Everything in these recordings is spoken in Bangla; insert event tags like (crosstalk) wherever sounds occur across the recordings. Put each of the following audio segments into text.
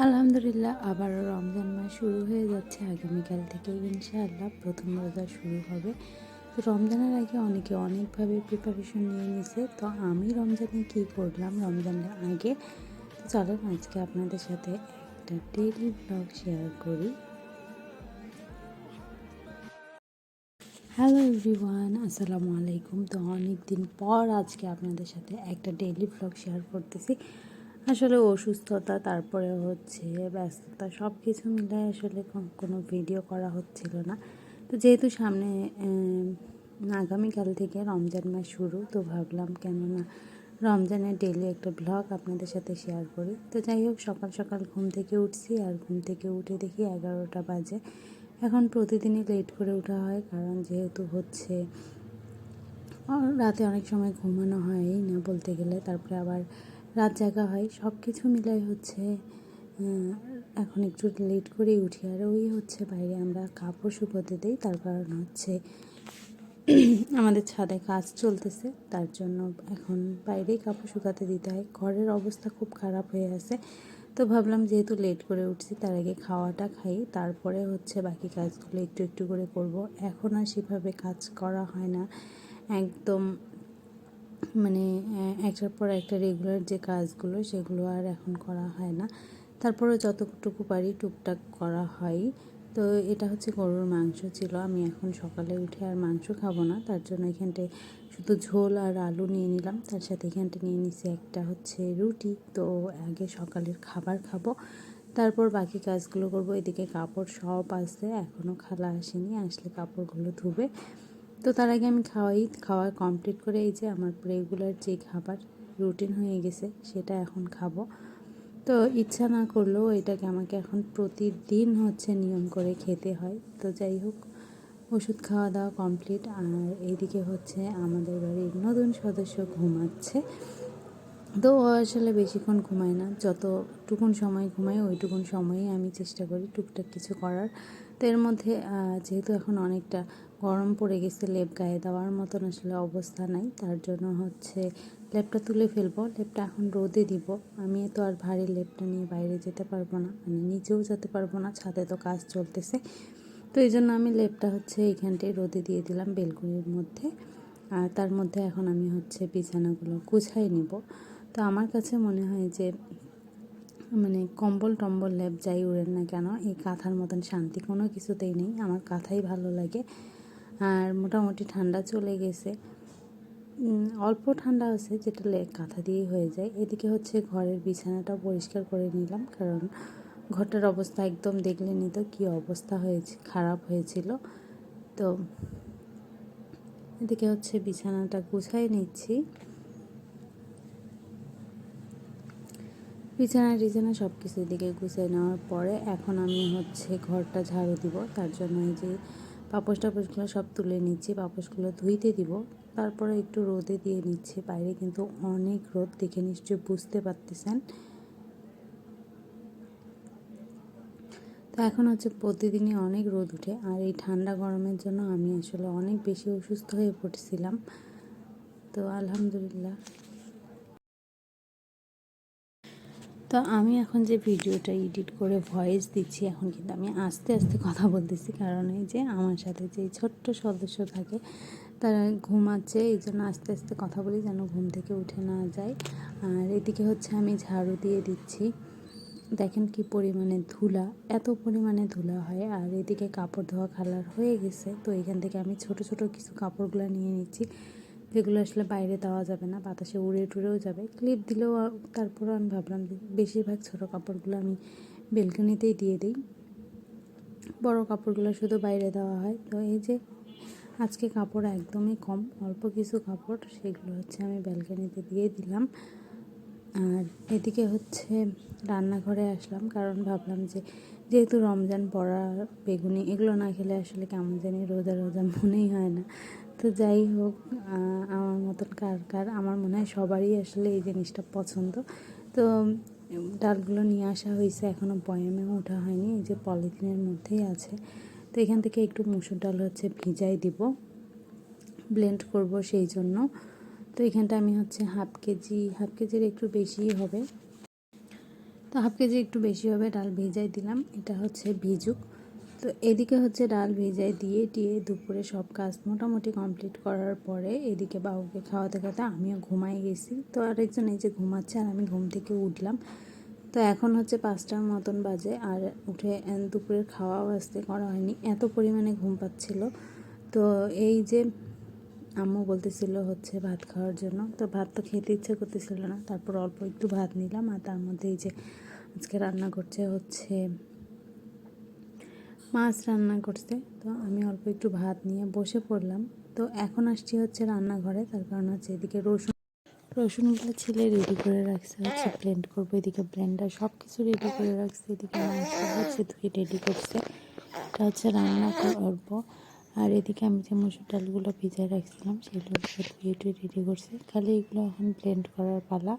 আলহামদুলিল্লাহ, আবারও রমজান মাস শুরু হয়ে যাচ্ছে। আগামীকাল থেকে ইনশাআল্লাহ প্রথম রোজা শুরু হবে। তো রমজানের আগে অনেকে অনেকভাবে প্রিপারেশন নিয়ে নিছে। তো আমি রমজানে কী করলাম? রমজানের আগে তো চলেন আজকে আপনাদের সাথে একটা ডেইলি ব্লগ শেয়ার করি। হ্যালো এভরিওয়ান আসসালামু আলাইকুম। তো অনেক দিন পর আজকে আপনাদের সাথে একটা ডেইলি ব্লগ শেয়ার করতেছি। আসলে অসুস্থতা, তারপরে হচ্ছে ব্যস্ততা সব কিছু মিলে আসলে কোনো ভিডিও করা হচ্ছিল না। তো যেহেতু সামনে আগামীকাল থেকে রমজান মাস শুরু, তো ভাবলাম কেননা রমজানের ডেলি একটা ব্লগ আপনাদের সাথে শেয়ার করি। তো যাই হোক, সকাল সকাল ঘুম থেকে উঠছি আর ঘুম থেকে উঠে দেখি এগারোটা বাজে। এখন প্রতিদিনই লেট করে ওঠা হয়, কারণ যেহেতু হচ্ছে রাতে অনেক সময় ঘুমানো হয় না বলতে গেলে, তারপরে আবার রাত জাগা হয় সব কিছু মিলাই হচ্ছে এখন একটু লেট করেই উঠি। আর ওই হচ্ছে বাইরে আমরা কাপড় শুকোতে দিই, তার কারণ হচ্ছে (clears throat) আমাদের ছাদে কাজ চলতেছে, তার জন্য এখন বাইরেই কাপড় শুকাতে দিতে হয়। ঘরের অবস্থা খুব খারাপ হয়ে আছে। তো ভাবলাম যেহেতু লেট করে উঠছি, তার আগে খাওয়াটা খাই, তারপরে হচ্ছে বাকি কাজগুলো একটু একটু করে করব। এখন আর সেভাবে কাজ করা হয় না। একদম মানে একটার পর একটা রেগুলার যে কাজগুলো সেগুলো আর এখন করা হয় না। তারপরে যতটুকু পারি টুকটাক করা হয়। তো এটা হচ্ছে গরুর মাংস ছিল। আমি এখন সকালে উঠে আর মাংস খাব না। তার জন্য এখানটায় শুধু ঝোল আর আলু নিয়ে নিলাম। তার সাথে এখানটা নিয়ে নিছি একটা হচ্ছে রুটি। তো আগে সকালের খাবার খাব। তারপর বাকি কাজগুলো করব। এদিকে কাপড় সব আসছে। এখনও খালা আসেনি। আসলে কাপড়গুলো ধুবে। তো তার আগে আমি খাওয়াই, খাওয়া কমপ্লিট করে এই যে আমার রেগুলার যে খাবার রুটিন হয়ে গেছে সেটা এখন খাব। তো ইচ্ছা না করলেও এটাকে আমাকে এখন প্রতিদিন হচ্ছে নিয়ম করে খেতে হয়। তো যাই হোক, ওষুধ খাওয়া দাওয়া কমপ্লিট আর এইদিকে হচ্ছে আমাদের বাড়ির নতুন সদস্য ঘুমাচ্ছে। তো ও আসলে বেশিক্ষণ ঘুমায় না, যতটুকুন সময় ঘুমায় ওইটুকুন সময়েই আমি চেষ্টা করি টুকটাক কিছু করার। তো এর মধ্যে যেহেতু এখন অনেকটা গরম পড়ে গেছে, লেপ গায়ে দেওয়ার মতন আসলে অবস্থা নাই। তার জন্য হচ্ছে লেপটা তুলে ফেলব। লেপটা এখন রোদে দিব। আমি তো আর ভারী লেপটা নিয়ে বাইরে যেতে পারব না। মানে নিচেও যেতে পারব না, ছাদে তো কাজ চলতেছে। তো এই জন্য আমি লেপটা হচ্ছে এইখানটায় রোদে দিয়ে দিলাম বেলকুনির মধ্যে। আর তার মধ্যে এখন আমি হচ্ছে বিছানাগুলো গুছাই নিব। তো আমার কাছে মনে হয় যে মানে কম্বল টম্বল লেপ যাই উড়েন না কেন, এই কাঁথার মতন শান্তি কোনো কিছুতেই নেই। আমার কাঁথাই ভালো লাগে। আর মোটামুটি ঠান্ডা চলে গেছে। অল্প ঠান্ডা আছে যেটা কাঁথা দিয়েই হয়ে যায়। এদিকে হচ্ছে ঘরের বিছানাটা পরিষ্কার করে নিলাম, কারণ ঘরটার অবস্থা একদম দেখলে নিত কি অবস্থা হয়েছে, খারাপ হয়েছিল। তো এদিকে হচ্ছে বিছানাটা গুছাই নিচ্ছি। বিছানা টিছানা সব কিছু এদিকে গুছিয়ে নেওয়ার পরে এখন আমি হচ্ছে ঘরটা ঝাড়ু দিব। তার জন্য এই যে পাপোশ টাপোশগুলো সব তুলে নিচ্ছি, পাপোশগুলো ধুইতে দিব। তারপরে একটু রোদে দিয়ে নিচ্ছে। বাইরে কিন্তু অনেক রোদ, দেখে নিশ্চয়ই বুঝতে পারতেছেন। তো এখন হচ্ছে প্রতিদিনই অনেক রোদ উঠে, আর এই ঠান্ডা গরমের জন্য আমি আসলে অনেক বেশি অসুস্থ হয়ে পড়ছিলাম। তো আলহামদুলিল্লাহ। তো আমি এখন যে ভিডিওটা এডিট করে ভয়েস দিচ্ছি, এখন কিন্তু আমি আস্তে আস্তে কথা বলতেছি। কারণ এই যে আমার সাথে যে ছোট্ট সদস্য থাকে, তারা ঘুমাচ্ছে, এই জন্য আস্তে আস্তে কথা বলি যেন ঘুম থেকে উঠে না যায়। আর এদিকে হচ্ছে আমি ঝাড়ু দিয়ে দিচ্ছি। দেখেন কি পরিমাণে ধুলা, এত পরিমাণে ধুলা হয়। আর এদিকে কাপড় ধোয়া খালার হয়ে গেছে। তো এখান থেকে আমি ছোট ছোট কিছু কাপড়গুলো নিয়ে নিচ্ছি। যেগুলো আসলে বাইরে দেওয়া যাবে না, বাতাসে উড়ে টুড়েও যাবে। ক্লিপ দিলেও তারপরেও আমি ভাবলাম যে বেশিরভাগ ছোটো কাপড়গুলো আমি বেলকনিতেই দিয়ে দিই। বড় কাপড়গুলো শুধু বাইরে দেওয়া হয়। তো এই যে আজকে কাপড় একদমই কম, অল্প কিছু কাপড়, সেগুলো হচ্ছে আমি ব্যালকানিতে দিয়ে দিলাম। আর এদিকে হচ্ছে রান্নাঘরে আসলাম, কারণ ভাবলাম যে যেহেতু রমজান পড়া বেগুনি এগুলো না খেলে আসলে কেমন জানি রোজা রোজা মনেই হয় না। তো যাই হোক আমার মতন কার কার, আমার মনে হয় সবারই আসলে এই জিনিসটা পছন্দ। তো ডালগুলো নিয়ে আসা হয়েছে এখনও বয়ামে ওঠা হয়নি, এই যে পলিথিনের মধ্যেই আছে। তো এখান থেকে একটু মুসুর ডাল হচ্ছে ভিজাই দিব, ব্লেন্ড করব সেই জন্য। তো এখানটা আমি হচ্ছে হাফ কেজি, হাফ কেজির একটু বেশিই হবে। তো হাফ কেজি একটু বেশি হবে, ডাল ভিজাই দিলাম। এটা হচ্ছে ভিজুক। তো এদিকে হচ্ছে ডাল ভিজাই দিয়ে দিয়ে দুপুরে সব কাজ মোটামুটি কমপ্লিট করার পরে এদিকে বাবুকে খাওয়াতে খাওয়াতে আমিও ঘুমাই গেছি। তো আরেকজন এই যে ঘুমাচ্ছে আর আমি ঘুম থেকে উঠলাম। তো এখন হচ্ছে পাঁচটার মতন বাজে আর উঠে দুপুরের খাওয়া আসতে করা হয়নি। এত পরিমাণে ঘুম পাচ্ছিল। তো এই যে আম্মু বলতেছিল হচ্ছে ভাত খাওয়ার জন্য। তো ভাত তো খেতে ইচ্ছে করতেছিল না। তারপর অল্প একটু ভাত নিলাম আর তার মধ্যে এই যে আজকে রান্না করছে হচ্ছে মাছ রান্না করছে। তো আমি অল্প একটু ভাত নিয়ে বসে পড়লাম। তো এখন আসছি হচ্ছে রান্নাঘরে। তার কারণ হচ্ছে এদিকে রসুন, রসুনগুলো ছিলে রেডি করে রাখছে, হচ্ছে ব্লেন্ড করব এদিকে ব্লেন্ডার সব কিছু রেডি করে রাখছে। এদিকে মাংস হচ্ছে ধুয়ে রেডি করছে। এটা হচ্ছে রান্না করব। আর এদিকে আমি যে মসুর ডালগুলো ভিজায় রাখছিলাম, সেগুলো ধুয়ে টুয়ে রেডি করছে। খালি এগুলো এখন ব্লেন্ড করার পালা।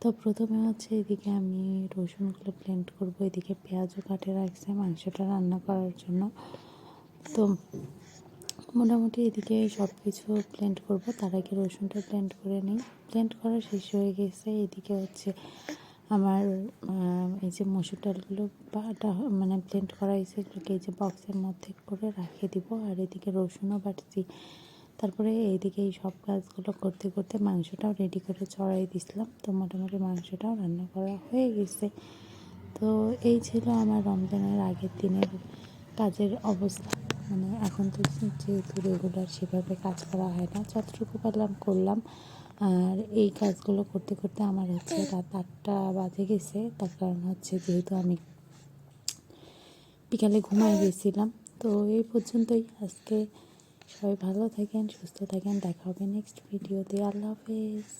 তো প্রথমে হচ্ছে এদিকে আমি রসুনগুলো ব্লেন্ড করব। এদিকে পেঁয়াজও কাটে রাখছে মাংসটা রান্না করার জন্য। তো মোটামুটি এদিকে সব কিছু ব্লেন্ড করব। তার আগে রসুনটা ব্লেন্ড করে নিই। ব্লেন্ড করা শেষ হয়ে গেছে। এদিকে হচ্ছে আমার এই যে মসুর ডালগুলো বাটা মানে ব্লেন্ড করা হয়েছে, এগুলোকে এই যে বক্সের মধ্যে করে রাখিয়ে দিব। আর এদিকে রসুনও বাটছি। তারপরে এইদিকে এই সব কাজগুলো করতে করতে মাংসটাও রেডি করে চড়াই দিছিলাম। তো মোটামুটি মাংসটাও রান্না করা হয়ে গেছে। তো এই ছিল আমার রমজানের আগের দিনের কাজের অবস্থা। মানে এখন তো যেহেতু রেগুলার সেভাবে কাজ করা হয় না, যতটুকু পারলাম করলাম। আর এই কাজগুলো করতে করতে আমার হচ্ছে রাত আটটা বাজে গেছে। তার কারণ হচ্ছে যেহেতু আমি বিকালে ঘুমায় গেছিলাম, তো এই পর্যন্তই। আজকে সবাই ভালো থাকেন, সুস্থ থাকেন। দেখা হবে নেক্সট ভিডিওতে আল্লাহ হাফেজ।